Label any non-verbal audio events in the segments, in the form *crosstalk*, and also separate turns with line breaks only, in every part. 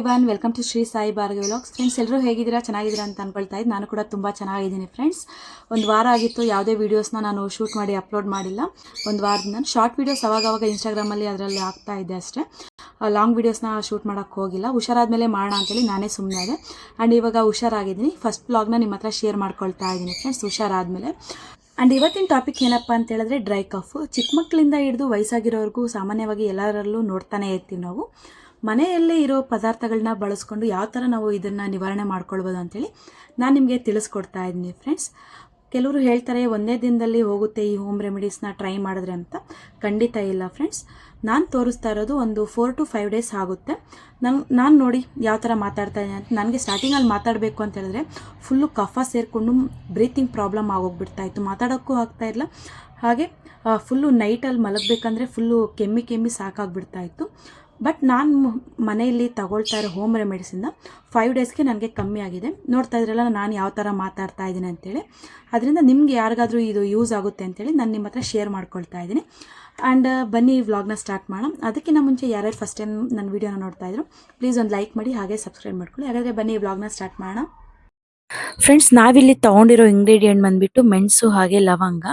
Everyone welcome to Shri Sai Bhargavi vlogs friends ಎಲ್ಲರೂ ಹೇಗಿದ್ದೀರಾ? ಚೆನ್ನಾಗಿದ್ದೀರಾ ಅಂತ ಅನ್ಕೊಳ್ತಾ ಇದ್ದು ನಾನು ಕೂಡ ತುಂಬ ಚೆನ್ನಾಗಿದ್ದೀನಿ ಫ್ರೆಂಡ್ಸ್ ಒಂದು ವಾರ ಆಗಿತ್ತು, ಯಾವುದೇ ವೀಡಿಯೋಸ್ನ ನಾನು ಶೂಟ್ ಮಾಡಿ ಅಪ್ಲೋಡ್ ಮಾಡಿಲ್ಲ. ಒಂದು ವಾರದಿಂದ. ಶಾರ್ಟ್ ವೀಡಿಯೋಸ್ ಅವಾಗವಾಗ ಇನ್ಸ್ಟಾಗ್ರಾಮಲ್ಲಿ ಅದರಲ್ಲಿ ಆಗ್ತಾ ಇದೆ ಅಷ್ಟೇ. ಲಾಂಗ್ ವೀಡಿಯೋಸ್ನ ಶೂಟ್ ಮಾಡೋಕ್ಕೆ ಹೋಗಿಲ್ಲ. ಹುಷಾರಾದಮೇಲೆ ಮಾಡೋಣ ಅಂತೇಳಿ ನಾನೇ ಸುಮ್ಮನೆ ಇದೆ ಆ್ಯಂಡ್ ಇವಾಗ ಹುಷಾರಾಗಿದ್ದೀನಿ. ಫಸ್ಟ್ ಬ್ಲಾಗ್ನ ನಿಮ್ಮ ಹತ್ರ ಶೇರ್ ಮಾಡ್ಕೊಳ್ತಾ ಇದ್ದೀನಿ ಫ್ರೆಂಡ್ಸ್ ಹುಷಾರಾದಮೇಲೆ. ಆ್ಯಂಡ್ ಇವತ್ತಿನ ಟಾಪಿಕ್ ಏನಪ್ಪ ಅಂತ ಹೇಳಿದ್ರೆ ಡ್ರೈ ಕಫ್ ಚಿಕ್ಕ ಮಕ್ಕಳಿಂದ ಹಿಡಿದು ವಯಸ್ಸಾಗಿರೋರ್ಗೂ ಸಾಮಾನ್ಯವಾಗಿ ಎಲ್ಲರಲ್ಲೂ ನೋಡ್ತಾನೆ ಇರ್ತೀವಿ ನಾವು. ಮನೆಯಲ್ಲೇ ಇರೋ ಪದಾರ್ಥಗಳನ್ನ ಬಳಸ್ಕೊಂಡು ಯಾವ ಥರ ನಾವು ಇದನ್ನು ನಿವಾರಣೆ ಮಾಡ್ಕೊಳ್ಬೋದು ಅಂಥೇಳಿ ನಾನು ನಿಮಗೆ ತಿಳಿಸ್ಕೊಡ್ತಾ ಇದ್ದೀನಿ ಫ್ರೆಂಡ್ಸ್ ಕೆಲವರು ಹೇಳ್ತಾರೆ, ಒಂದೇ ದಿನದಲ್ಲಿ ಹೋಗುತ್ತೆ ಈ ಹೋಮ್ ರೆಮಿಡೀಸ್ನ ಟ್ರೈ ಮಾಡಿದ್ರೆ ಅಂತ. ಖಂಡಿತ ಇಲ್ಲ ಫ್ರೆಂಡ್ಸ್ ನಾನು ತೋರಿಸ್ತಾ ಇರೋದು ಒಂದು ಫೋರ್ ಟು ಫೈವ್ ಡೇಸ್ ಆಗುತ್ತೆ. ನಂಗೆ ನಾನು ನೋಡಿ ಯಾವ ಥರ ಮಾತಾಡ್ತಾ ಇದ್ದೀನಿ ಅಂತ. ನನಗೆ ಸ್ಟಾರ್ಟಿಂಗಲ್ಲಿ ಮಾತಾಡಬೇಕು ಅಂತ ಹೇಳಿದ್ರೆ ಫುಲ್ಲು ಕಫ ಸೇರಿಕೊಂಡು ಬ್ರೀತಿಂಗ್ ಪ್ರಾಬ್ಲಮ್ ಆಗೋಗ್ಬಿಡ್ತಾ ಇತ್ತು. ಮಾತಾಡೋಕ್ಕೂ ಆಗ್ತಾ ಇಲ್ಲ. ಹಾಗೆ ಫುಲ್ಲು ನೈಟಲ್ಲಿ ಮಲಗಬೇಕಂದ್ರೆ ಫುಲ್ಲು ಕೆಮ್ಮಿ ಕೆಮ್ಮಿ ಸಾಕಾಗ್ಬಿಡ್ತಾ ಇತ್ತು. ಬಟ್ ನಾನು ಮನೆಯಲ್ಲಿ ತಗೊಳ್ತಾ ಇರೋ ಹೋಮ್ ರೆಮಿಡೀಸಿಂದ ಫೈವ್ ಡೇಸ್ಗೆ ನನಗೆ ಕಮ್ಮಿ ಆಗಿದೆ. ನೋಡ್ತಾ ಇದ್ರಲ್ಲ ನಾನು ಯಾವ ಥರ ಮಾತಾಡ್ತಾ ಇದ್ದೀನಿ ಅಂತೇಳಿ. ಅದರಿಂದ ನಿಮ್ಗೆ ಯಾರಿಗಾದರೂ ಇದು ಯೂಸ್ ಆಗುತ್ತೆ ಅಂತೇಳಿ ನಾನು ನಿಮ್ಮ ಹತ್ರ ಶೇರ್ ಮಾಡ್ಕೊಳ್ತಾ ಇದ್ದೀನಿ. ಆ್ಯಂಡ್ ಬನ್ನಿ ಈ ವ್ಲಾಗ್ನ ಸ್ಟಾರ್ಟ್ ಮಾಡೋಣ. ಅದಕ್ಕಿಂತ ಮುಂಚೆ ಯಾರ್ಯಾರು ಫಸ್ಟ್ ಟೈಮ್ ನನ್ನ ವೀಡಿಯೋನ ನೋಡ್ತಾ ಇದ್ರು ಪ್ಲೀಸ್ ಒಂದು ಲೈಕ್ ಮಾಡಿ ಹಾಗೆ ಸಬ್ಸ್ಕ್ರೈಬ್ ಮಾಡ್ಕೊಳ್ಳಿ. ಹಾಗಾದರೆ ಬನ್ನಿ ಈ ವ್ಲಾಗ್ನ ಸ್ಟಾರ್ಟ್ ಮಾಡೋಣ. ಫ್ರೆಂಡ್ಸ್ ನಾವಿಲ್ಲಿ ತಗೊಂಡಿರೋ ಇಂಗ್ರೀಡಿಯೆಂಟ್ ಬಂದ್ಬಿಟ್ಟು ಮೆಣಸು ಹಾಗೆ ಲವಂಗ.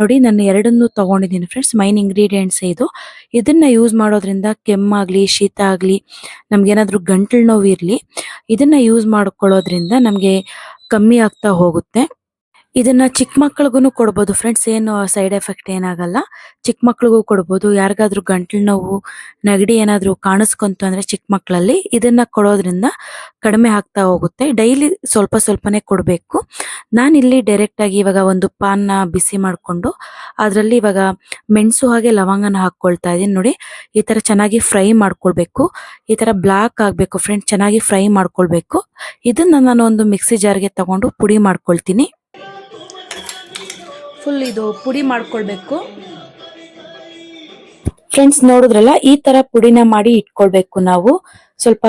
ನೋಡಿ, ನಾನು ಎರಡನ್ನೂ ತೊಗೊಂಡಿದ್ದೀನಿ ಫ್ರೆಂಡ್ಸ್ ಮೈನ್ ಇಂಗ್ರೀಡಿಯೆಂಟ್ಸ್ ಇದು. ಇದನ್ನ ಯೂಸ್ ಮಾಡೋದ್ರಿಂದ ಕೆಮ್ಮಾಗಲಿ ಶೀತ ಆಗಲಿ ನಮಗೇನಾದರೂ ಗಂಟಲು ನೋವು ಇರಲಿ ಇದನ್ನ ಯೂಸ್ ಮಾಡ್ಕೊಳ್ಳೋದ್ರಿಂದ ನಮಗೆ ಕಮ್ಮಿ ಆಗ್ತಾ ಹೋಗುತ್ತೆ. ಇದನ್ನ ಚಿಕ್ಕ ಮಕ್ಳಿಗೂ ಕೊಡ್ಬೋದು. ಫ್ರೆಂಡ್ಸ್ ಏನು ಸೈಡ್ ಎಫೆಕ್ಟ್ ಏನಾಗಲ್ಲ. ಚಿಕ್ಕ ಮಕ್ಳಿಗೂ ಕೊಡ್ಬೋದು. ಯಾರಿಗಾದ್ರೂ ಗಂಟಲು ನೋವು, ನೆಗಡಿ ಏನಾದ್ರೂ ಕಾಣಿಸ್ಕೊಂತು ಅಂದ್ರೆ ಚಿಕ್ಕ ಮಕ್ಕಳಲ್ಲಿ ಇದನ್ನ ಕೊಡೋದ್ರಿಂದ ಕಡಿಮೆ ಆಗ್ತಾ ಹೋಗುತ್ತೆ. ಡೈಲಿ ಸ್ವಲ್ಪ ಸ್ವಲ್ಪನೇ ಕೊಡಬೇಕು. ನಾನಿಲ್ಲಿ ಡೈರೆಕ್ಟ್ ಆಗಿ ಇವಾಗ ಒಂದು ಪಾನ್ನ ಬಿಸಿ ಮಾಡಿಕೊಂಡು, ಅದರಲ್ಲಿ ಇವಾಗ ಮೆಣಸು ಹಾಗೆ ಲವಂಗನ ಹಾಕ್ಕೊಳ್ತಾ ಇದೀನಿ ನೋಡಿ, ಈ ತರ ಚೆನ್ನಾಗಿ ಫ್ರೈ ಮಾಡ್ಕೊಳ್ಬೇಕು. ಈ ತರ ಬ್ಲಾಕ್ ಆಗ್ಬೇಕು. ಫ್ರೆಂಡ್ಸ್ ಚೆನ್ನಾಗಿ ಫ್ರೈ ಮಾಡ್ಕೊಳ್ಬೇಕು. ಇದನ್ನ ನಾನು ಒಂದು ಮಿಕ್ಸಿ ಜಾರ್ಗೆ ತಗೊಂಡು ಪುಡಿ ಮಾಡ್ಕೊಳ್ತೀನಿ. ಫುಲ್ ಇದು ಪುಡಿ ಮಾಡ್ಕೊಳ್ಬೇಕು. ಫ್ರೆಂಡ್ಸ್ ನೋಡಿದ್ರಲ್ಲ, ಈ ತರ ಪುಡಿನ ಮಾಡಿ ಇಟ್ಕೊಳ್ಬೇಕು ನಾವು. ಸ್ವಲ್ಪ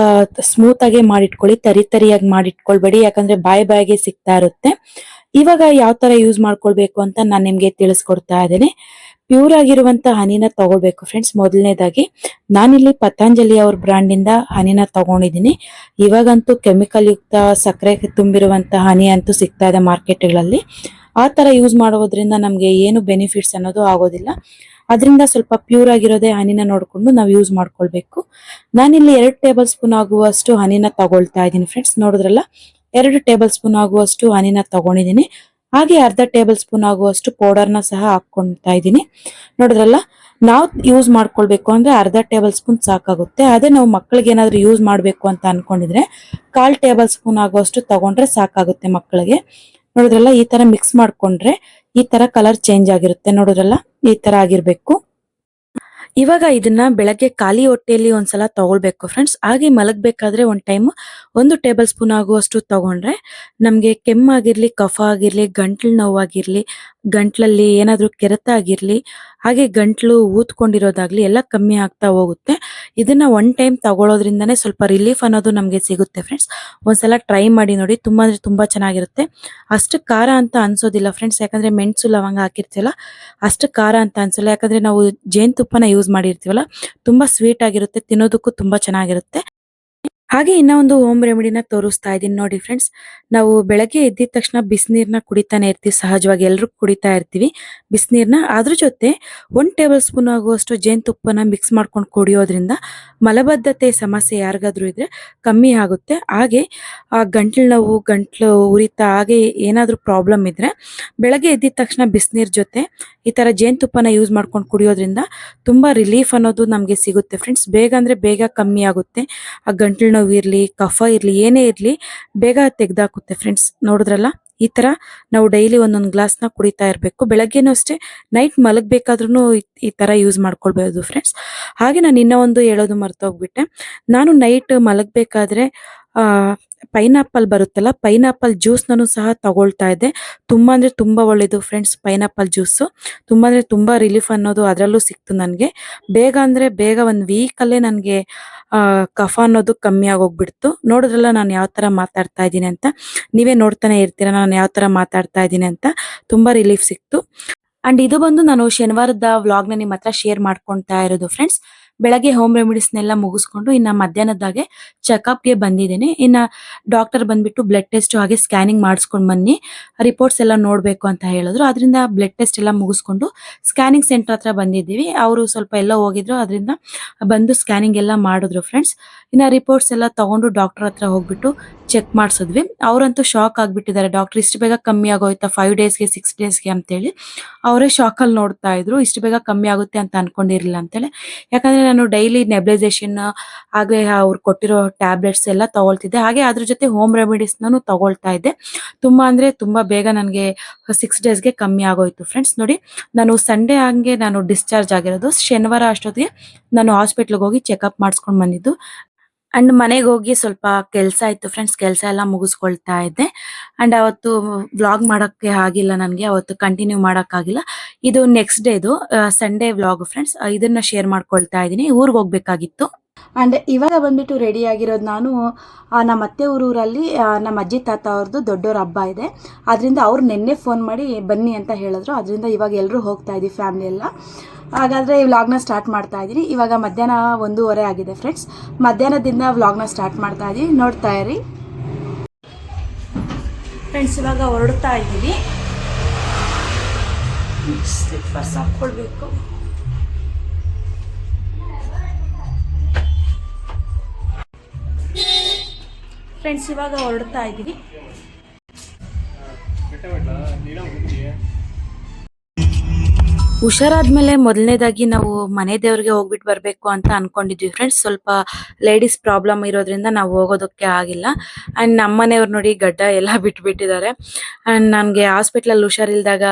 ಸ್ಮೂತ್ ಆಗಿ ಮಾಡಿಟ್ಕೊಳ್ಳಿ, ತರಿ ತರಿಯಾಗಿ ಮಾಡಿಟ್ಕೊಳ್ಬೇಡಿ, ಯಾಕಂದ್ರೆ ಬಾಯಿ ಬಾಯಿಗೆ ಸಿಗ್ತಾ ಇರುತ್ತೆ. ಇವಾಗ ಯಾವ ತರ ಯೂಸ್ ಮಾಡ್ಕೊಳ್ಬೇಕು ಅಂತ ನಾನು ನಿಮ್ಗೆ ತಿಳಿಸ್ಕೊಡ್ತಾ ಇದ್ದೇನೆ. ಪ್ಯೂರ್ ಆಗಿರುವಂತ ಹನಿನ ತಗೊಳ್ಬೇಕು ಫ್ರೆಂಡ್ಸ್ ಮೊದಲನೇದಾಗಿ, ನಾನಿಲ್ಲಿ ಪತಂಜಲಿ ಅವ್ರ ಬ್ರಾಂಡ್ ಇಂದ ಹನಿನ ತಗೊಂಡಿದ್ದೀನಿ. ಇವಾಗಂತೂ ಕೆಮಿಕಲ್ ಯುಕ್ತ ಸಕ್ಕರೆ ತುಂಬಿರುವಂತ ಹನಿ ಅಂತೂ ಸಿಗ್ತಾ ಇದೆ ಮಾರ್ಕೆಟ್ಗಳಲ್ಲಿ ಆ ತರ ಯೂಸ್ ಮಾಡೋದ್ರಿಂದ ನಮ್ಗೆ ಏನು ಬೆನಿಫಿಟ್ಸ್ ಅನ್ನೋದು ಆಗೋದಿಲ್ಲ. ಅದರಿಂದ ಸ್ವಲ್ಪ ಪ್ಯೂರ್ ಆಗಿರೋದೇ ಹನಿನ ನೋಡಿಕೊಂಡು ನಾವು ಯೂಸ್ ಮಾಡ್ಕೊಳ್ಬೇಕು. ನಾನಿಲ್ಲಿ ಎರಡು ಟೇಬಲ್ ಸ್ಪೂನ್ ಆಗುವಷ್ಟು ಹನಿನ ತಗೊಳ್ತಾ ಇದ್ದೀನಿ ಫ್ರೆಂಡ್ಸ್ ನೋಡಿದ್ರಲ್ಲ? ಎರಡು ಟೇಬಲ್ ಸ್ಪೂನ್ ಆಗುವಷ್ಟು ಹನಿನ ತಗೊಂಡಿದ್ದೀನಿ. ಹಾಗೆ ಅರ್ಧ ಟೇಬಲ್ ಸ್ಪೂನ್ ಆಗುವಷ್ಟು ಪೌಡರ್ನ ಸಹ ಹಾಕೊಳ್ತಾ ಇದ್ದೀನಿ. ನೋಡಿದ್ರಲ್ಲ? ನಾವು ಯೂಸ್ ಮಾಡ್ಕೊಳ್ಬೇಕು ಅಂದ್ರೆ ಅರ್ಧ ಟೇಬಲ್ ಸ್ಪೂನ್ ಸಾಕಾಗುತ್ತೆ. ಅದೇ ನಾವು ಮಕ್ಕಳಿಗೆ ಏನಾದರೂ ಯೂಸ್ ಮಾಡಬೇಕು ಅಂತ ಅನ್ಕೊಂಡಿದ್ರೆ, ಕಾಲ್ ಟೇಬಲ್ ಸ್ಪೂನ್ ಆಗುವಷ್ಟು ತಗೊಂಡ್ರೆ ಸಾಕಾಗುತ್ತೆ ಮಕ್ಕಳಿಗೆ ನೋಡಿದ್ರಲ್ಲ, ಈ ತರ ಮಿಕ್ಸ್ ಮಾಡ್ಕೊಂಡ್ರೆ ಈ ತರ ಕಲರ್ ಚೇಂಜ್ ಆಗಿರುತ್ತೆ. ನೋಡಿದ್ರಲ್ಲ, ಈ ತರ ಆಗಿರ್ಬೇಕು. ಇವಾಗ ಇದನ್ನ ಬೆಳಗ್ಗೆ ಖಾಲಿ ಹೊಟ್ಟೆಯಲ್ಲಿ ಒಂದ್ಸಲ ತಗೊಳ್ಬೇಕು ಫ್ರೆಂಡ್ಸ್ ಹಾಗೆ ಮಲಗ್ಬೇಕಾದ್ರೆ ಒಂದ್ ಟೈಮ್ ಒಂದು ಟೇಬಲ್ ಸ್ಪೂನ್ ಆಗುವಷ್ಟು ತಗೊಂಡ್ರೆ ನಮ್ಗೆ ಕೆಮ್ಮಾಗಿರ್ಲಿ ಕಫ ಆಗಿರ್ಲಿ, ಗಂಟ್ಲು ನೋವಾಗಿರ್ಲಿ ಗಂಟ್ಲಲ್ಲಿ ಏನಾದರೂ ಕೆರೆತ ಆಗಿರಲಿ ಹಾಗೆ ಗಂಟ್ಲು ಊದ್ಕೊಂಡಿರೋದಾಗ್ಲಿ ಎಲ್ಲ ಕಮ್ಮಿ ಆಗ್ತಾ ಹೋಗುತ್ತೆ. ಇದನ್ನ ಒನ್ ಟೈಮ್ ತಗೊಳ್ಳೋದ್ರಿಂದನೇ ಸ್ವಲ್ಪ ರಿಲೀಫ್ ಅನ್ನೋದು ನಮಗೆ ಸಿಗುತ್ತೆ ಫ್ರೆಂಡ್ಸ್ ಒಂದ್ಸಲ ಟ್ರೈ ಮಾಡಿ ನೋಡಿ, ತುಂಬಾ ಅಂದ್ರೆ ತುಂಬಾ ಚೆನ್ನಾಗಿರುತ್ತೆ. ಅಷ್ಟು ಖಾರ ಅಂತ ಅನ್ಸೋದಿಲ್ಲ ಫ್ರೆಂಡ್ಸ್ ಯಾಕಂದ್ರೆ ಮೆಣಸು ಲವಂಗ ಹಾಕಿರ್ತೀವಲ್ಲ, ಅಷ್ಟು ಖಾರ ಅಂತ ಅನ್ಸಲ್ಲ. ಯಾಕಂದ್ರೆ ನಾವು ಜೇನುತುಪ್ಪನ ಯೂಸ್ ಮಾಡಿರ್ತೀವಲ್ಲ, ತುಂಬಾ ಸ್ವೀಟ್ ಆಗಿರುತ್ತೆ, ತಿನ್ನೋದಕ್ಕೂ ತುಂಬಾ ಚೆನ್ನಾಗಿರುತ್ತೆ. ಹಾಗೆ ಇನ್ನ ಒಂದು ಹೋಮ್ ರೆಮಿಡಿನ ತೋರಿಸ್ತಾ ಇದೀನಿ ನೋಡಿ ಫ್ರೆಂಡ್ಸ್ ನಾವು ಬೆಳಗ್ಗೆ ಎದ್ದಿದ ತಕ್ಷಣ ಬಿಸಿನೀರ್ನ ಕುಡಿತಾನೆ ಇರ್ತೀವಿ, ಸಹಜವಾಗಿ ಎಲ್ಲರೂ ಕುಡಿತಾ ಇರ್ತೀವಿ ಬಿಸಿನೀರ್ನ. ಅದ್ರ ಜೊತೆ ಒಂದ್ ಟೇಬಲ್ ಸ್ಪೂನ್ ಆಗುವಷ್ಟು ಜೇನುತುಪ್ಪನ ಮಿಕ್ಸ್ ಮಾಡ್ಕೊಂಡು ಕುಡಿಯೋದ್ರಿಂದ ಮಲಬದ್ಧತೆ ಸಮಸ್ಯೆ ಯಾರಿಗಾದ್ರೂ ಇದ್ರೆ ಕಮ್ಮಿ ಆಗುತ್ತೆ. ಹಾಗೆ ಆ ಗಂಟ್ಲು ನೋವು, ಗಂಟ್ಲು ಉರಿತ, ಹಾಗೆ ಏನಾದ್ರೂ ಪ್ರಾಬ್ಲಮ್ ಇದ್ರೆ ಬೆಳಗ್ಗೆ ಎದ್ದಿದ ತಕ್ಷಣ ಬಿಸಿನೀರ್ ಜೊತೆ ಈ ತರ ಜೇನುತುಪ್ಪನ ಯೂಸ್ ಮಾಡ್ಕೊಂಡು ಕುಡಿಯೋದ್ರಿಂದ ತುಂಬಾ ರಿಲೀಫ್ ಅನ್ನೋದು ನಮಗೆ ಸಿಗುತ್ತೆ ಫ್ರೆಂಡ್ಸ್ ಬೇಗ ಅಂದ್ರೆ ಬೇಗ ಕಮ್ಮಿ ಆಗುತ್ತೆ. ಆ ಗಂಟ್ಲು ನೋವು ಇರ್ಲಿ, ಕಫ ಇರಲಿ, ಏನೇ ಇರಲಿ, ಬೇಗ ತೆಗ್ದಾಕುತ್ತೆ ಫ್ರೆಂಡ್ಸ್ ನೋಡಿದ್ರಲ್ಲ? ಈ ಥರ ನಾವು ಡೈಲಿ ಒಂದೊಂದು ಗ್ಲಾಸ್ನ ಕುಡಿತಾ ಇರಬೇಕು. ಬೆಳಗ್ಗೆನೂ ಅಷ್ಟೇ ನೈಟ್ ಮಲಗಬೇಕಾದ್ರೂ ಈ ಥರ ಯೂಸ್ ಮಾಡ್ಕೊಳ್ಬೋದು ಫ್ರೆಂಡ್ಸ್ ಹಾಗೆ ನಾನು ಇನ್ನೂ ಒಂದು ಹೇಳೋದು ಮರ್ತೋಗ್ಬಿಟ್ಟೆ. ನಾನು ನೈಟ್ ಮಲಗಬೇಕಾದ್ರೆ ಪೈನಾಪಲ್ ಬರುತ್ತಲ್ಲ ಪೈನಾಪಲ್ ಜ್ಯೂಸ್ ನಾನು ಸಹ ತಗೊಳ್ತಾ ಇದ್ದೆ ತುಂಬಾ ಅಂದ್ರೆ ತುಂಬಾ ಒಳ್ಳೇದು ಫ್ರೆಂಡ್ಸ್ ಪೈನಾಪಲ್ ಜ್ಯೂಸ್ ತುಂಬಾ ಅಂದ್ರೆ ತುಂಬಾ ರಿಲೀಫ್ ಅನ್ನೋದು ಅದರಲ್ಲೂ ಸಿಕ್ತು ನನಗೆ. ಬೇಗ ಅಂದ್ರೆ ಬೇಗ ಒಂದು ವೀಕಲ್ಲೇ ನನಗೆ ಕಫ ಅನ್ನೋದು ಕಮ್ಮಿ ಆಗೋಗ್ಬಿಡ್ತು. ನೋಡಿದ್ರಲ್ಲ ನಾನು ಯಾವ ತರ ಮಾತಾಡ್ತಾ ಇದ್ದೀನಿ ಅಂತ. ನೀವೇ ನೋಡ್ತಾನೆ ಇರ್ತೀರಾ ನಾನು ಯಾವ ತರ ಮಾತಾಡ್ತಾ ಇದ್ದೀನಿ ಅಂತ. ತುಂಬಾ ರಿಲೀಫ್ ಸಿಕ್ತು. ಅಂಡ್ ಇದು ಬಂದು ನಾನು ಶನಿವಾರದ ವ್ಲಾಗ್ನ ನಿಮ್ಮ ಹತ್ರ ಶೇರ್ ಮಾಡ್ಕೊತಾ ಇರೋದು ಫ್ರೆಂಡ್ಸ್ ಬೆಳಗ್ಗೆ ಹೋಮ್ ರೆಮಿಡೀಸ್ನೆಲ್ಲ ಮುಗಿಸ್ಕೊಂಡು ಇನ್ನ ಮಧ್ಯಾಹ್ನದಾಗೆ ಚೆಕಪ್ಗೆ ಬಂದಿದ್ದೇನೆ. ಇನ್ನ ಡಾಕ್ಟರ್ ಬಂದ್ಬಿಟ್ಟು ಬ್ಲಡ್ ಟೆಸ್ಟ್ ಹಾಗೆ ಸ್ಕ್ಯಾನಿಂಗ್ ಮಾಡಿಸ್ಕೊಂಡು ಬನ್ನಿ. ರಿಪೋರ್ಟ್ಸ್ ಎಲ್ಲ ನೋಡ್ಬೇಕು ಅಂತ ಹೇಳಿದ್ರು. ಅದರಿಂದ ಬ್ಲಡ್ ಟೆಸ್ಟ್ ಎಲ್ಲ ಮುಗಿಸ್ಕೊಂಡು ಸ್ಕ್ಯಾನಿಂಗ್ ಸೆಂಟರ್ ಹತ್ರ ಬಂದಿದ್ದೀವಿ. ಅವರು ಸ್ವಲ್ಪ ಎಲ್ಲ ಹೋಗಿದ್ರು. ಅದರಿಂದ ಬಂದು ಸ್ಕ್ಯಾನಿಂಗ್ ಎಲ್ಲ ಮಾಡಿದ್ರು ಫ್ರೆಂಡ್ಸ್ ಇನ್ನ ರಿಪೋರ್ಟ್ಸ್ ಎಲ್ಲ ತಗೊಂಡು ಡಾಕ್ಟರ್ ಹತ್ರ ಹೋಗ್ಬಿಟ್ಟು ಚೆಕ್ ಮಾಡಿಸಿದ್ವಿ. ಅವರಂತೂ ಶಾಕ್ ಆಗಿಬಿಟ್ಟಿದ್ದಾರೆ. ಡಾಕ್ಟರ್ ಇಷ್ಟು ಬೇಗ ಕಮ್ಮಿ ಆಗೋಯ್ತಾ? ಫೈವ್ ಡೇಸ್ಗೆ ಸಿಕ್ಸ್ ಡೇಸ್ಗೆ ಅಂತೇಳಿ ಅವರೇ ಶಾಕಲ್ಲಿ ನೋಡ್ತಾ ಇದ್ರು. ಇಷ್ಟು ಬೇಗ ಕಮ್ಮಿ ಆಗುತ್ತೆ ಅಂತ ಅನ್ಕೊಂಡಿರಲಿಲ್ಲ ಅಂತೇಳಿ. ಯಾಕಂದ್ರೆ ನಾನು ಡೈಲಿ ನೆಬ್ಲೈಸೇಷನ್ ಹಾಗೆ ಅವ್ರು ಕೊಟ್ಟಿರೋ ಟ್ಯಾಬ್ಲೆಟ್ಸ್ ಎಲ್ಲ ತಗೊಳ್ತಿದ್ದೆ. ಹಾಗೆ ಅದ್ರ ಜೊತೆ ಹೋಮ್ ರೆಮಿಡೀಸ್ನೂ ತಗೊಳ್ತಾ ಇದ್ದೆ. ತುಂಬಾ ಅಂದ್ರೆ ತುಂಬಾ ಬೇಗ ನನಗೆ ಸಿಕ್ಸ್ ಡೇಸ್ಗೆ ಕಮ್ಮಿ ಆಗೋಯ್ತು ಫ್ರೆಂಡ್ಸ್ ನೋಡಿ, ನಾನು ಸಂಡೇ ಹಂಗೆ ನಾನು ಡಿಸ್ಚಾರ್ಜ್ ಆಗಿರೋದು. ಶನಿವಾರ ಅಷ್ಟೊತ್ತಿಗೆ ನಾನು ಹಾಸ್ಪಿಟ್ಲಿಗೆ ಹೋಗಿ ಚೆಕಪ್ ಮಾಡಿಸ್ಕೊಂಡು ಬಂದಿದ್ದು. ಅಂಡ್ ಮನೆಗೆ ಹೋಗಿ ಸ್ವಲ್ಪ ಕೆಲಸ ಇತ್ತು ಫ್ರೆಂಡ್ಸ್ ಕೆಲಸ ಎಲ್ಲ ಮುಗಿಸ್ಕೊಳ್ತಾ ಇದ್ದೆ. ಅಂಡ್ ಅವತ್ತು ವ್ಲಾಗ್ ಮಾಡೋಕ್ಕೆ ಆಗಿಲ್ಲ ನನಗೆ, ಅವತ್ತು ಕಂಟಿನ್ಯೂ ಮಾಡೋಕ್ಕಾಗಿಲ್ಲ ಇದು ನೆಕ್ಸ್ಟ್ ಡೇದು ಸಂಡೇ ವ್ಲಾಗ್ ಫ್ರೆಂಡ್ಸ್ ಇದನ್ನ ಶೇರ್ ಮಾಡ್ಕೊಳ್ತಾ ಇದ್ದೀನಿ. ಊರಿಗೆ ಹೋಗ್ಬೇಕಾಗಿತ್ತು.
ಅಂಡ್ ಇವಾಗ ಬಂದ್ಬಿಟ್ಟು ರೆಡಿ ಆಗಿರೋದು ನಾನು ನಮ್ಮ ಅತ್ತೆ ಊರಲ್ಲಿ ನಮ್ಮ ಅಜ್ಜಿ ತಾತ ಅವ್ರದ್ದು ದೊಡ್ಡವ್ರ ಹಬ್ಬ ಇದೆ. ಅದರಿಂದ ಅವ್ರು ನಿನ್ನೆ ಫೋನ್ ಮಾಡಿ ಬನ್ನಿ ಅಂತ ಹೇಳಿದ್ರು. ಅದರಿಂದ ಇವಾಗ ಎಲ್ಲರೂ ಹೋಗ್ತಾ ಇದ್ದೀವಿ ಫ್ಯಾಮಿಲಿ ಎಲ್ಲ. ಹಾಗಾದರೆ ಈ ವ್ಲಾಗ್ನ ಸ್ಟಾರ್ಟ್ ಮಾಡ್ತಾ ಇದ್ದೀನಿ ಇವಾಗ ಮಧ್ಯಾಹ್ನ ಒಂದೂವರೆ ಆಗಿದೆ ಫ್ರೆಂಡ್ಸ್ ಮಧ್ಯಾಹ್ನದಿಂದ ವ್ಲಾಗ್ನ ಸ್ಟಾರ್ಟ್ ಮಾಡ್ತಾ ಇದ್ದೀವಿ ನೋಡ್ತಾ ಇರಿ. ಫ್ರೆಂಡ್ಸ್ ಇವಾಗ ಹೊರಡ್ತಾ ಇದ್ದೀವಿ. ಸ್ಲಿಪ್ಪರ್ಸ್ ಹಾಕ್ಕೊಳ್ಬೇಕು. ಫ್ರೆಂಡ್ಸ್ ಇವಾಗ ಹೊರಡ್ತಾ ಇದ್ದೀವಿ.
ಹುಷಾರಾದ್ಮೇಲೆ ಮೊದಲನೇದಾಗಿ ನಾವು ಮನೆ ದೇವ್ರಿಗೆ ಹೋಗ್ಬಿಟ್ಟು ಬರಬೇಕು ಅಂತ ಅನ್ಕೊಂಡಿದ್ವಿ ಫ್ರೆಂಡ್ಸ್ ಸ್ವಲ್ಪ ಲೇಡೀಸ್ ಪ್ರಾಬ್ಲಮ್ ಇರೋದ್ರಿಂದ ನಾವು ಹೋಗೋದಕ್ಕೆ ಆಗಿಲ್ಲ. ಅಂಡ್ ನಮ್ಮ ಮನೆಯವ್ರು ನೋಡಿ ಗಡ್ಡ ಎಲ್ಲ ಬಿಟ್ಬಿಟ್ಟಿದ್ದಾರೆ. ಅಂಡ್ ನನಗೆ ಹಾಸ್ಪಿಟ್ಲಲ್ಲಿ ಹುಷಾರಿಲ್ದಾಗ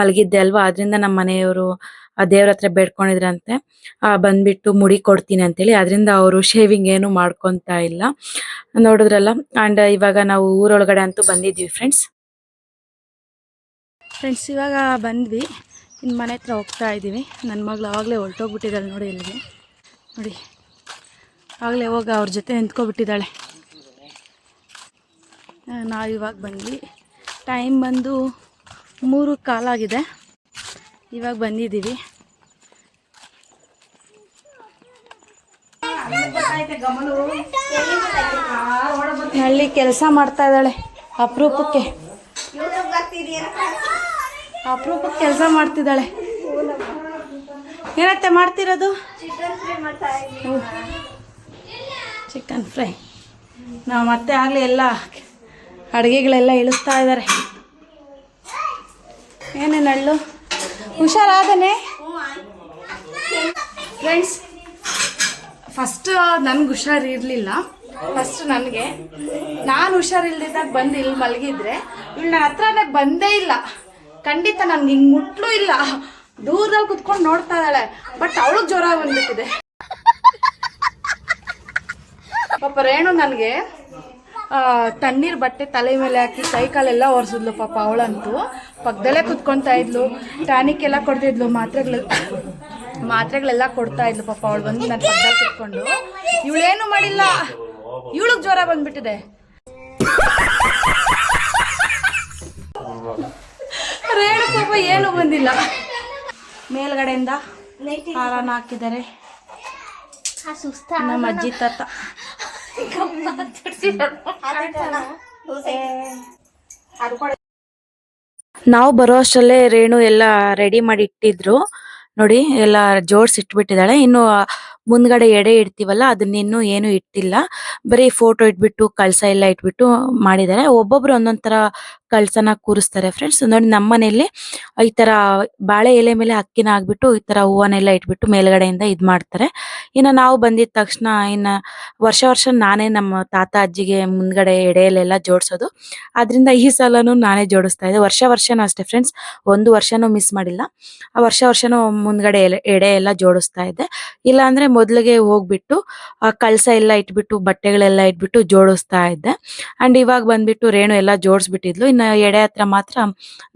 ಮಲಗಿದ್ದೆ ಅಲ್ವಾ? ಅದರಿಂದ ನಮ್ಮ ಮನೆಯವರು, ಆ ದೇವ್ರ ಹತ್ರ ಬೇಡ್ಕೊಂಡಿದ್ರಂತೆ. ಬಂದ್ಬಿಟ್ಟು ಮುಡಿ ಕೊಡ್ತೀನಿ ಅಂತೇಳಿ. ಅದರಿಂದ ಅವರು ಶೇವಿಂಗ್ ಏನು ಮಾಡ್ಕೊಂತಾ ಇಲ್ಲ. ನೋಡಿದ್ರಲ್ಲ? ಅಂಡ್ ಇವಾಗ ನಾವು ಊರೊಳಗಡೆ ಅಂತೂ ಬಂದಿದ್ವಿ ಫ್ರೆಂಡ್ಸ್
ಫ್ರೆಂಡ್ಸ್ ಇವಾಗ ಬಂದ್ವಿ. ಇನ್ನು ಮನೆ ಹತ್ರ ಹೋಗ್ತಾ ಇದ್ದೀವಿ. ನನ್ನ ಮಗಳು ಆವಾಗಲೇ ಹೊರಟೋಗ್ಬಿಟ್ಟಿದ್ದಾಳೆ ನೋಡಿ ಇಲ್ಲಿಗೆ. ನೋಡಿ, ಆಗಲೇ ಹೋಗ ಅವ್ರ ಜೊತೆ ನಿಂತ್ಕೊಬಿಟ್ಟಿದ್ದಾಳೆ. ನಾವು ಇವಾಗ ಬಂದ್ವಿ. ಟೈಮ್ ಬಂದು ಮೂರು ಕಾಲಾಗಿದೆ ಇವಾಗ ಬಂದಿದ್ದೀವಿ. ಹಳ್ಳಿ ಕೆಲಸ ಮಾಡ್ತಾ ಇದ್ದಾಳೆ ಅಪರೂಪಕ್ಕೆ. ಅಪರೂಪಕ್ಕೆ ಕೆಲಸ ಮಾಡ್ತಿದ್ದಾಳೆ. ಏನತ್ತೆ ಮಾಡ್ತಿರೋದು? ಚಿಕನ್ ಫ್ರೈ ನಾವು ಮತ್ತೆ ಆಗಲಿ ಎಲ್ಲ ಅಡುಗೆಗಳೆಲ್ಲ ಇಳಿಸ್ತಾ ಇದ್ದಾರೆ ಏನೇನು ಹಳ್ಳು ಹುಷಾರಾದನೆ? ಫ್ರೆಂಡ್ಸ್ ಫಸ್ಟ್ ನನ್ಗೆ ಹುಷಾರಿರಲಿಲ್ಲ ಫಸ್ಟ್ ನನಗೆ. ನಾನು ಹುಷಾರಿಲ್ದಿದ್ದಾಗ ಬಂದು ಇಲ್ಲಿ ಮಲಗಿದ್ರೆ ಇವಳು ನನ್ನ ಹತ್ರನೇ ಬಂದೇ ಇಲ್ಲ. ಖಂಡಿತ ನನ್ಗೆ ಹಿಂಗೆ ಮುಟ್ಲು ಇಲ್ಲ. ದೂರದಲ್ಲಿ ಕುತ್ಕೊಂಡು ನೋಡ್ತಾ ಇದ್ದಾಳೆ. ಬಟ್ ಅವಳಿಗೆ ಜ್ವರ ಬಂದ್ಬಿಟ್ಟಿದೆ. ಪಾಪ ರೇಣು ನನಗೆ ತಣ್ಣೀರ್ ಬಟ್ಟೆ ತಲೆ ಮೇಲೆ ಹಾಕಿ ಕಾಲೆಲ್ಲ ಒರೆಸಿದ್ಲು ಪಾಪ ಅವಳಂತೂ. ಪಕ್ಕದಲ್ಲೇ ಕುತ್ಕೊಂತಾ ಇದ್ಲು. ಟಾನಿಕ್ ಎಲ್ಲ ಕೊಡ್ತಿದ್ಲು, ಮಾತ್ರೆಗಳು, ಮಾತ್ರೆಗಳೆಲ್ಲ ಕೊಡ್ತಾ ಇದ್ಲು ಪಾಪ ಅವಳು ಬಂದು ನನ್ನ ಪಕ್ಕದಲ್ಲಿ ಕುತ್ಕೊಂಡು. ಇವಳೇನು ಮಾಡಿಲ್ಲ. ಇವಳಿಗೆ ಜ್ವರ ಬಂದ್ಬಿಟ್ಟಿದೆ. ರೇಣು ಪಾಪ ಏನು ಬಂದಿಲ್ಲ. ಮೇಲ್ಗಡೆಯಿಂದ ಹಾರನ ಹಾಕಿದ್ದಾರೆ. ನಮ್ಮ ಅಜ್ಜಿ ತಾತ.
ನಾವು ಬರೋ ಅಷ್ಟರಲ್ಲೇ ರೇಣು ಎಲ್ಲ ರೆಡಿ ಮಾಡಿ ಇಟ್ಟಿದ್ರು. ನೋಡಿ, ಎಲ್ಲ ಜೋಡ್ಸಿ ಇಟ್ಬಿಟ್ಟಿದ್ದಾಳೆ. ಇನ್ನು ಮುಂದ್ಗಡೆ ಎಡೆ ಇಡ್ತೀವಲ್ಲ ಅದನ್ನಿನ್ನು ಏನು ಇಟ್ಟಿಲ್ಲ. ಬರೀ ಫೋಟೋ ಇಟ್ಬಿಟ್ಟು, ಕಳಸ ಎಲ್ಲ ಇಟ್ಬಿಟ್ಟು ಮಾಡಿದ್ದಾರೆ. ಒಬ್ಬೊಬ್ರು ಒಂದೊಂದ್ ತರ ಕಳ್ಸನ ಕೂರಿಸ್ತಾರೆ ಫ್ರೆಂಡ್ಸ್ ನೋಡಿ ನಮ್ಮ ಮನೆಯಲ್ಲಿ ಈ ತರ ಬಾಳೆ ಎಲೆ ಮೇಲೆ ಅಕ್ಕಿನ ಹಾಕ್ಬಿಟ್ಟು, ಈ ತರ ಹೂವನ್ನೆಲ್ಲ ಇಟ್ಬಿಟ್ಟು ಮೇಲ್ಗಡೆಯಿಂದ ಇದ್ ಮಾಡ್ತಾರೆ. ಇನ್ನ ನಾವು ಬಂದಿದ ತಕ್ಷಣ ಇನ್ನ ವರ್ಷ ವರ್ಷ ನಾನೇ ನಮ್ಮ ತಾತ, ಅಜ್ಜಿಗೆ ಮುಂದ್ಗಡೆ ಎಡೆಯಲ್ಲೆಲ್ಲ ಜೋಡಿಸೋದು. ಅದರಿಂದ ಈ ಸಲನು ನಾನೇ ಜೋಡಿಸ್ತಾ ಇದ್ದೆ. ವರ್ಷ ವರ್ಷನೂ ಅಷ್ಟೇ ಫ್ರೆಂಡ್ಸ್ ಒಂದು ವರ್ಷನೂ ಮಿಸ್ ಮಾಡಿಲ್ಲ. ಆ ವರ್ಷ ವರ್ಷನೂ ಮುಂದ್ಗಡೆ ಎಲೆ- ಎಡೆ ಎಲ್ಲ ಜೋಡಿಸ್ತಾ ಇದ್ದೆ. ಇಲ್ಲ ಅಂದ್ರೆ ಮೊದ್ಲಿಗೆ ಹೋಗ್ಬಿಟ್ಟು ಕಳ್ಸ ಎಲ್ಲ ಇಟ್ಬಿಟ್ಟು, ಬಟ್ಟೆಗಳೆಲ್ಲ ಇಟ್ಬಿಟ್ಟು ಜೋಡಿಸ್ತಾ ಇದ್ದೆ. ಅಂಡ್ ಇವಾಗ ಬಂದ್ಬಿಟ್ಟು ರೇಣು ಎಲ್ಲ ಜೋಡಿಸ್ಬಿಟ್ಟಿದ್ಲು. ಇನ್ನ ಎಡೆ ಹತ್ರ ಮಾತ್ರ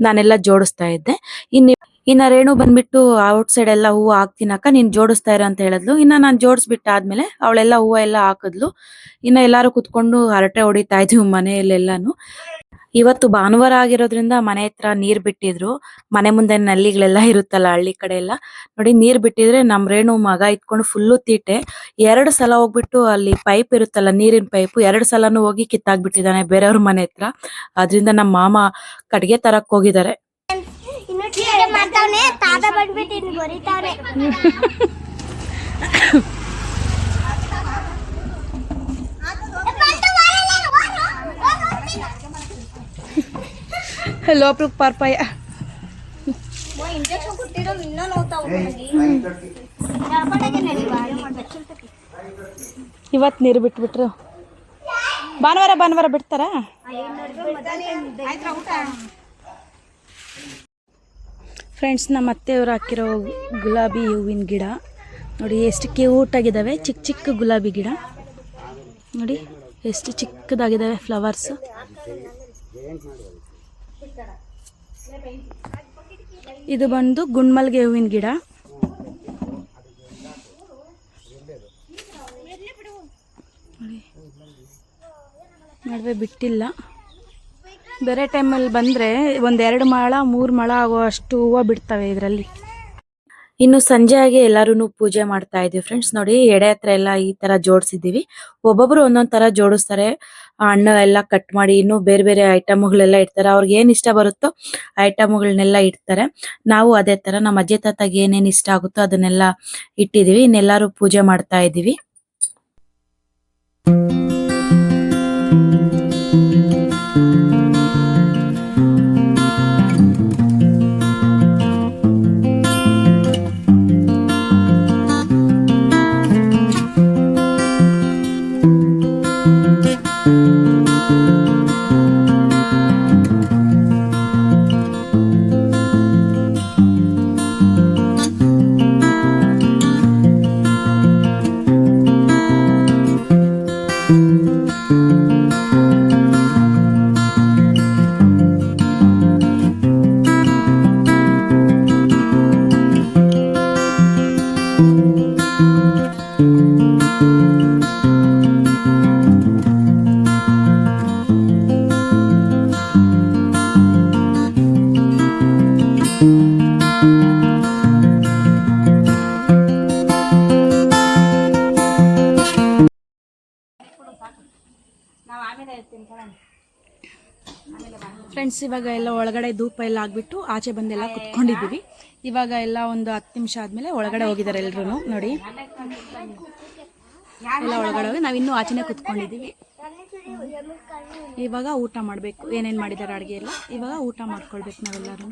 ನಾನೆಲ್ಲ ಜೋಡಿಸ್ತಾ ಇದ್ದೆ. ಇನ್ನು ಇನ್ನ ರೇಣು ಬಂದ್ಬಿಟ್ಟು ಔಟ್ ಸೈಡ್ ಎಲ್ಲ ಹೂವು ಹಾಕ್ತೀನಕ್ಕ ನೀನ್ ಜೋಡಿಸ್ತಾ ಇರ ಅಂತ ಹೇಳಿದ್ಲು. ಇನ್ನ ನಾನ್ ಜೋಡಿಸ್ಬಿಟ್ಟಾದ್ಮೇಲೆ ಅವಳೆಲ್ಲ ಹೂವು ಎಲ್ಲ ಹಾಕಿದ್ಲು. ಇನ್ನ ಎಲ್ಲಾರು ಕುತ್ಕೊಂಡು ಹರಟೆ ಹೊಡಿತಾ ಇದ್ವಿ ಮನೆಯಲ್ಲೆಲ್ಲಾನು. ಇವತ್ತು ಭಾನುವಾರ ಆಗಿರೋದ್ರಿಂದ ಮನೆ ಹತ್ರ ನೀರ್ ಬಿಟ್ಟಿದ್ರು. ಮನೆ ಮುಂದೆ ನಲ್ಲಿಗಳೆಲ್ಲ ಇರುತ್ತಲ್ಲ ಹಳ್ಳಿ ಕಡೆ ಎಲ್ಲ. ನೋಡಿ ನೀರ್ ಬಿಟ್ಟಿದ್ರೆ ನಮ್ ರೇಣು ಮಗ ಇಟ್ಕೊಂಡು ಫುಲ್ಲು ತೀಟೆ. ಎರಡು ಸಲ ಹೋಗ್ಬಿಟ್ಟು ಅಲ್ಲಿ ಪೈಪ್ ಇರುತ್ತಲ್ಲ ನೀರಿನ ಪೈಪ್ ಎರಡು ಸಲನು ಹೋಗಿ ಕಿತ್ತಾಕ್ಬಿಟ್ಟಿದ್ದಾನೆ ಬೇರೆಯವ್ರ ಮನೆ ಹತ್ರ. ಅದ್ರಿಂದ ನಮ್ಮ ಮಾಮ ಕಡ್ಗೆ ತರಕ್ ಹೋಗಿದ್ದಾರೆ. *laughs*
ಲೋಪಲ್ ಪಾರ್ಪಾಯ ಇವತ್ತು ನೀರು ಬಿಟ್ಬಿಟ್ರು. ಭಾನುವಾರ ಭಾನುವಾರ ಬಿಡ್ತಾರ? ಫ್ರೆಂಡ್ಸ್ ನಮ್ಮ ಅತ್ತೆಯವರು ಹಾಕಿರೋ ಗುಲಾಬಿ ಹೂವಿನ ಗಿಡ. ನೋಡಿ ಎಷ್ಟು ಕ್ಯೂಟ್ ಆಗಿದ್ದಾವೆ ಚಿಕ್ಕ ಚಿಕ್ಕ ಗುಲಾಬಿ ಗಿಡ. ನೋಡಿ ಎಷ್ಟು ಚಿಕ್ಕದಾಗಿದ್ದಾವೆ ಫ್ಲವರ್ಸ್ ಇದು ಬಂದು ಗುಂಡ್ಮಲ್ಗೆ ಹೂವಿನ ಗಿಡ. ನಡುವೆ ಬಿಟ್ಟಿಲ್ಲ. ಬೇರೆ ಟೈಮಲ್ಲಿ ಬಂದರೆ ಒಂದೆರಡು ಮಳ, ಮೂರು ಮಳ ಆಗೋ ಅಷ್ಟು ಹೂವು ಬಿಡ್ತವೆ ಇದರಲ್ಲಿ.
ಇನ್ನು ಸಂಜೆ ಆಗಿ ಎಲ್ಲಾರು ಪೂಜೆ ಮಾಡ್ತಾ ಇದೀವಿ ಫ್ರೆಂಡ್ಸ್ ನೋಡಿ, ಎಡೆ ಹತ್ರ ಎಲ್ಲ ಈ ತರ ಜೋಡಿಸಿದೀವಿ ಒಬ್ಬೊಬ್ರು ಒಂದೊಂದ್ ತರ ಜೋಡಿಸ್ತಾರೆ. ಹಣ್ಣು ಎಲ್ಲ ಕಟ್ ಮಾಡಿ ಇನ್ನು ಬೇರೆ ಬೇರೆ ಐಟಮ್ಗಳೆಲ್ಲ ಇಡ್ತಾರೆ. ಅವ್ರಿಗೆ ಏನ್ ಇಷ್ಟ ಬರುತ್ತೋ ಐಟಮ್ಗಳನ್ನೆಲ್ಲ ಇಡ್ತಾರೆ. ನಾವು ಅದೇ ತರ ನಮ್ಮ ಅಜ್ಜಿ ತಾತಗೆ ಏನೇನ್ ಇಷ್ಟ ಆಗುತ್ತೋ ಅದನ್ನೆಲ್ಲ ಇಟ್ಟಿದೀವಿ ಇನ್ನೆಲ್ಲಾರು ಪೂಜೆ ಮಾಡ್ತಾ ಇದೀವಿ
ಫ್ರೆಂಡ್ಸ್ ಇವಾಗ ಎಲ್ಲ ಒಳಗಡೆ ಧೂಪ ಎಲ್ಲ ಆಗ್ಬಿಟ್ಟು ಆಚೆ ಬಂದೆಲ್ಲ ಕುತ್ಕೊಂಡಿದ್ದೀವಿ. ಇವಾಗ ಎಲ್ಲ ಒಂದು ಹತ್ತು ನಿಮಿಷ ಆದ್ಮೇಲೆ ಒಳಗಡೆ ಹೋಗಿದ್ದಾರೆ ಎಲ್ರು ನೋಡಿ. ಎಲ್ಲ ಒಳಗಡೆ ಹೋಗಿ ನಾವು ಇನ್ನೂ ಆಚೆನೆ ಕುತ್ಕೊಂಡಿದ್ದೀವಿ. ಇವಾಗ ಊಟ ಮಾಡಬೇಕು. ಏನೇನು ಮಾಡಿದ್ದಾರೆ ಅಡುಗೆ ಎಲ್ಲ? ಇವಾಗ ಊಟ ಮಾಡ್ಕೊಳ್ಬೇಕು ನಾವೆಲ್ಲರೂ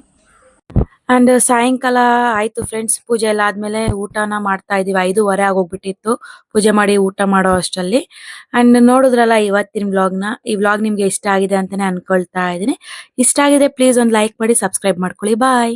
ಅಂಡ್ ಸಾಯಂಕಾಲ ಆಯ್ತು ಫ್ರೆಂಡ್ಸ್ ಪೂಜೆ ಎಲ್ಲ ಆದ್ಮೇಲೆ ಊಟನ ಮಾಡ್ತಾ ಇದೀವಿ ಐದೂವರೆ ಆಗೋಗ್ಬಿಟ್ಟಿತ್ತು. ಪೂಜೆ ಮಾಡಿ ಊಟ ಮಾಡೋ ಅಷ್ಟರಲ್ಲಿ. ಅಂಡ್ ನೋಡಿದ್ರಲ್ಲ ಇವತ್ತಿನ ನ? ಈ ವ್ಲಾಗ್ ನಿಮ್ಗೆ ಇಷ್ಟ ಆಗಿದೆ ಅಂತಾನೆ ಅನ್ಕೊಳ್ತಾ ಇದೀನಿ ಇಷ್ಟ ಆಗಿದೆ ಪ್ಲೀಸ್ ಒಂದು ಲೈಕ್ ಮಾಡಿ ಸಬ್ಸ್ಕ್ರೈಬ್ ಮಾಡ್ಕೊಳ್ಳಿ. ಬಾಯ್